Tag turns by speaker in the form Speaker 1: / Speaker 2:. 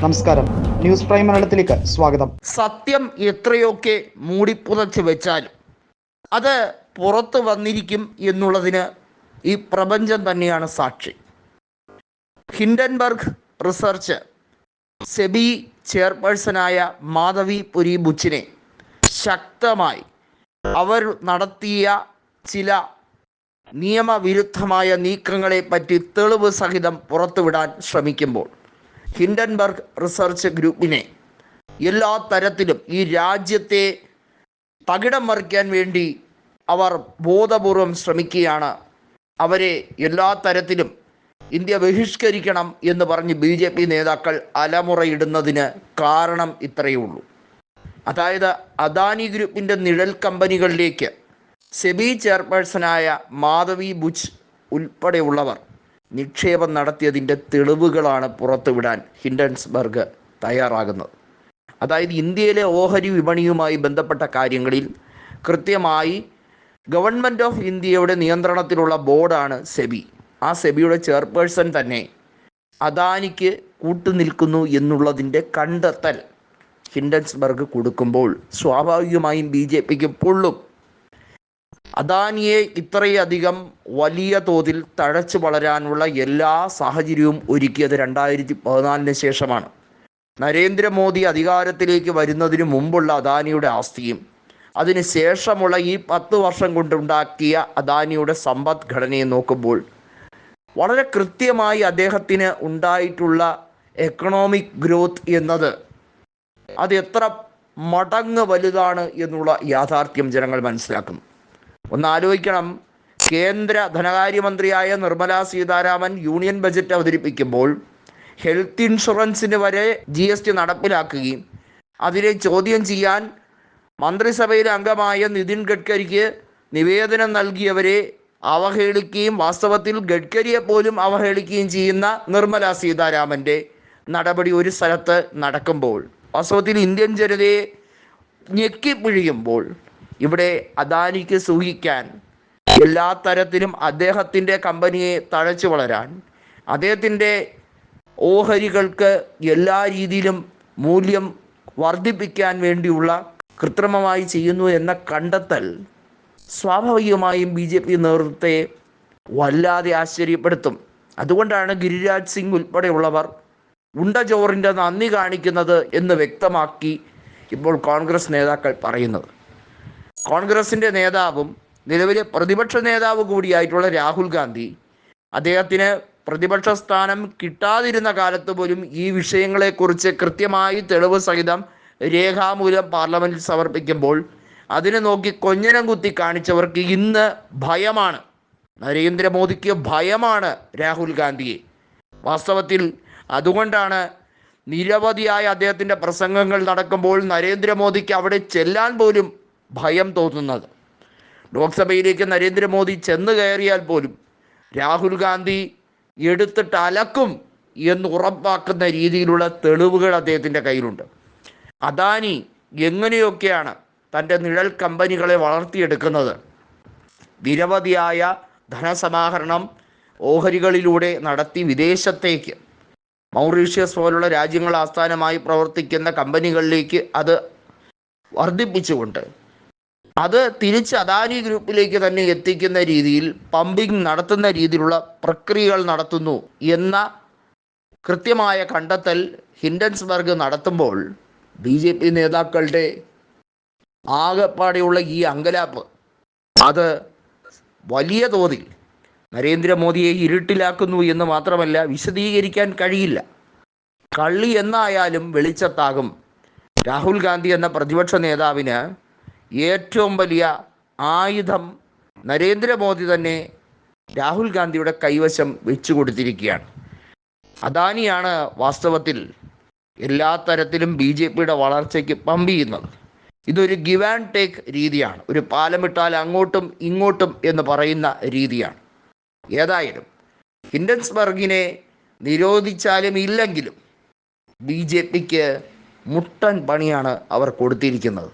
Speaker 1: നമസ്കാരം. News prime മലയാളത്തിലേക്ക് സ്വാഗതം.
Speaker 2: സത്യം എത്രയൊക്കെ മൂടിപ്പുതച്ച് വെച്ചാലും അത് പുറത്ത് വന്നിരിക്കും എന്നുള്ളതിന് ഈ പ്രപഞ്ചം തന്നെയാണ് സാക്ഷി. ഹിൻഡൻബർഗ് റിസർച്ച് സെബി ചെയർപേഴ്സണായ മാധവി പുരി ബുച്ചിനെ ശക്തമായി അവർ നടത്തിയ ചില നിയമവിരുദ്ധമായ നീക്കങ്ങളെ പറ്റി തെളിവ് സഹിതം പുറത്തുവിടാൻ ശ്രമിക്കുമ്പോൾ ഹിൻഡൻബർഗ് റിസർച്ച് ഗ്രൂപ്പിനെ എല്ലാ തരത്തിലും ഈ രാജ്യത്തെ തകിടം മറിക്കാൻ വേണ്ടി അവർ ബോധപൂർവം ശ്രമിക്കുകയാണ്. അവരെ എല്ലാ തരത്തിലും ഇന്ത്യ ബഹിഷ്കരിക്കണം എന്ന് പറഞ്ഞ് ബി ജെ പി നേതാക്കൾ അലമുറയിടുന്നതിന് കാരണം ഇത്രയേ ഉള്ളൂ. അതായത് അദാനി ഗ്രൂപ്പിന്റെ നിഴൽ കമ്പനികളിലേക്ക് സെബി ചെയർപേഴ്സണായ മാധവി ബുച്ച് ഉൾപ്പെടെയുള്ളവർ നിക്ഷേപം നടത്തിയതിന്റെ തെളിവുകളാണ് പുറത്തുവിടാൻ ഹിൻഡൻസ്ബർഗ് തയ്യാറാകുന്നത്. അതായത് ഇന്ത്യയിലെ ഓഹരി വിപണിയുമായി ബന്ധപ്പെട്ട കാര്യങ്ങളിൽ കൃത്യമായി ഗവൺമെന്റ് ഓഫ് ഇന്ത്യയുടെ നിയന്ത്രണത്തിലുള്ള ബോർഡാണ് സെബി. ആ സെബിയുടെ ചെയർപേഴ്സൺ തന്നെ അദാനിക്ക് കൂട്ടുനിൽക്കുന്നു എന്നുള്ളതിന്റെ കണ്ടെത്തൽ ഹിൻഡൻസ്ബർഗ് കൊടുക്കുമ്പോൾ സ്വാഭാവികമായും ബി ജെ പിക്ക് പൊള്ളും. അദാനിയെ ഇത്രയധികം വലിയ തോതിൽ തഴച്ചു വളരാനുള്ള എല്ലാ സാഹചര്യവും ഒരുക്കിയത് രണ്ടായിരത്തി പതിനാലിന് ശേഷമാണ്. നരേന്ദ്രമോദി അധികാരത്തിലേക്ക് വരുന്നതിന് മുമ്പുള്ള അദാനിയുടെ ആസ്തിയും അതിന് ശേഷമുള്ള ഈ പത്ത് വർഷം കൊണ്ടുണ്ടാക്കിയ അദാനിയുടെ സമ്പദ്ഘടനയെ നോക്കുമ്പോൾ വളരെ കൃത്യമായി അദ്ദേഹത്തിന് ഉണ്ടായിട്ടുള്ള എക്കണോമിക് ഗ്രോത്ത് എന്നത് അത് എത്ര മടങ്ങ് വലുതാണ് എന്നുള്ള യാഥാർത്ഥ്യം ജനങ്ങൾ മനസ്സിലാക്കുന്നു. ഒന്ന് ആലോചിക്കണം കേന്ദ്ര ധനകാര്യമന്ത്രിയായ നിർമ്മല സീതാരാമൻ യൂണിയൻ ബജറ്റ് അവതരിപ്പിക്കുമ്പോൾ ഹെൽത്ത് ഇൻഷുറൻസിന് വരെ ജി എസ് ടി നടപ്പിലാക്കുകയും അതിനെ ചോദ്യം ചെയ്യാൻ മന്ത്രിസഭയിലെ അംഗമായ നിതിൻ ഗഡ്കരിക്ക് നിവേദനം നൽകിയവരെ അവഹേളിക്കുകയും വാസ്തവത്തിൽ ഗഡ്കരിയെ പോലും അവഹേളിക്കുകയും ചെയ്യുന്ന നിർമ്മല സീതാരാമന്റെ നടപടി ഒരു സ്ഥലത്ത് നടക്കുമ്പോൾ വാസ്തവത്തിൽ ഇന്ത്യൻ ജനതയെ ഞെക്കിപ്പിഴിയുമ്പോൾ ഇവിടെ അദാനിക്ക് സൂഹിക്കാൻ എല്ലാ തരത്തിലും അദ്ദേഹത്തിന്റെ കമ്പനിയെ തഴച്ചു വളരാൻ അദ്ദേഹത്തിന്റെ ഓഹരികൾക്ക് എല്ലാ രീതിയിലും മൂല്യം വർദ്ധിപ്പിക്കാൻ വേണ്ടിയുള്ള കൃത്രിമമായി ചെയ്യുന്നു എന്ന കണ്ടെത്തൽ സ്വാഭാവികമായും ബി ജെ പി നേതൃത്വത്തെ വല്ലാതെ ആശ്ചര്യപ്പെടുത്തും. അതുകൊണ്ടാണ് ഗിരിരാജ് സിംഗ് ഉൾപ്പെടെയുള്ളവർ ഉണ്ടജോറിന്റെ നന്ദി കാണിക്കുന്നത് എന്ന് വ്യക്തമാക്കി ഇപ്പോൾ കോൺഗ്രസ് നേതാക്കൾ പറയുന്നത്. കോൺഗ്രസിന്റെ നേതാവും നിലവിലെ പ്രതിപക്ഷ നേതാവ് കൂടിയായിട്ടുള്ള രാഹുൽ ഗാന്ധി അദ്ദേഹത്തിന് പ്രതിപക്ഷ സ്ഥാനം കിട്ടാതിരുന്ന കാലത്ത് പോലും ഈ വിഷയങ്ങളെക്കുറിച്ച് കൃത്യമായി തെളിവ് സഹിതം രേഖാമൂലം പാർലമെന്റിൽ സമർപ്പിക്കുമ്പോൾ അതിനെ നോക്കി കൊഞ്ഞനം കുത്തി കാണിച്ചവർക്ക് ഇന്ന് ഭയമാണ്. നരേന്ദ്രമോദിക്ക് ഭയമാണ് രാഹുൽ ഗാന്ധിയെ. വാസ്തവത്തിൽ അതുകൊണ്ടാണ് നിരവധിയായ അദ്ദേഹത്തിന്റെ പ്രസംഗങ്ങൾ നടക്കുമ്പോൾ നരേന്ദ്രമോദിക്ക് അവിടെ ചെല്ലാൻ പോലും ഭയം തോന്നുന്നത്. ലോക്സഭയിലേക്ക് നരേന്ദ്രമോദി ചെന്ന് കയറിയാൽ പോലും രാഹുൽ ഗാന്ധി എടുത്തിട്ട് അലക്കും എന്ന് ഉറപ്പാക്കുന്ന രീതിയിലുള്ള തെളിവുകൾ അദ്ദേഹത്തിന്റെ കയ്യിലുണ്ട്. അദാനി എങ്ങനെയൊക്കെയാണ് തന്റെ നിഴൽ കമ്പനികളെ വളർത്തിയെടുക്കുന്നത്? നിരവധിയായ ധനസമാഹരണം ഓഹരികളിലൂടെ നടത്തി വിദേശത്തേക്ക്. മൗറീഷ്യസ് പോലുള്ള രാജ്യങ്ങൾ ആസ്ഥാനമായി പ്രവർത്തിക്കുന്ന കമ്പനികളിലേക്ക് അത് വർദ്ധിപ്പിച്ചുകൊണ്ട് അത് തിരിച്ച് അദാനി ഗ്രൂപ്പിലേക്ക് തന്നെ എത്തിക്കുന്ന രീതിയിൽ പമ്പിംഗ് നടത്തുന്ന രീതിയിലുള്ള പ്രക്രിയകൾ നടത്തുന്നു എന്ന കൃത്യമായ കണ്ടെത്തൽ ഹിൻഡൻസ്ബർഗ് നടത്തുമ്പോൾ ബി ജെ പി നേതാക്കളുടെ ആകെപ്പാടെയുള്ള ഈ അങ്കലാപ്പ് അത് വലിയ തോതിൽ നരേന്ദ്രമോദിയെ ഇരുട്ടിലാക്കുന്നു എന്ന് മാത്രമല്ല വിശദീകരിക്കാൻ കഴിയില്ല. കള്ളി എന്നായാലും വെളിച്ചത്താകും. രാഹുൽ ഗാന്ധി എന്ന പ്രതിപക്ഷ നേതാവിന് ഏറ്റവും വലിയ ആയുധം നരേന്ദ്രമോദി തന്നെ രാഹുൽ ഗാന്ധിയുടെ കൈവശം വെച്ചു കൊടുത്തിരിക്കുകയാണ്. അദാനിയാണ് വാസ്തവത്തിൽ എല്ലാ തരത്തിലും ബി ജെ പിയുടെ വളർച്ചയ്ക്ക് പമ്പ് ചെയ്യുന്നത്. ഇതൊരു ഗിവ് ആൻഡ് ടേക്ക് രീതിയാണ്. ഒരു പാലമിട്ടാൽ അങ്ങോട്ടും ഇങ്ങോട്ടും എന്ന് പറയുന്ന രീതിയാണ്. ഏതായാലും ഹിൻഡൻസ്ബർഗിനെ നിരോധിച്ചാലും ഇല്ലെങ്കിലും ബി ജെ പിക്ക് മുട്ടൻ പണിയാണ് അവർ കൊടുത്തിരിക്കുന്നത്.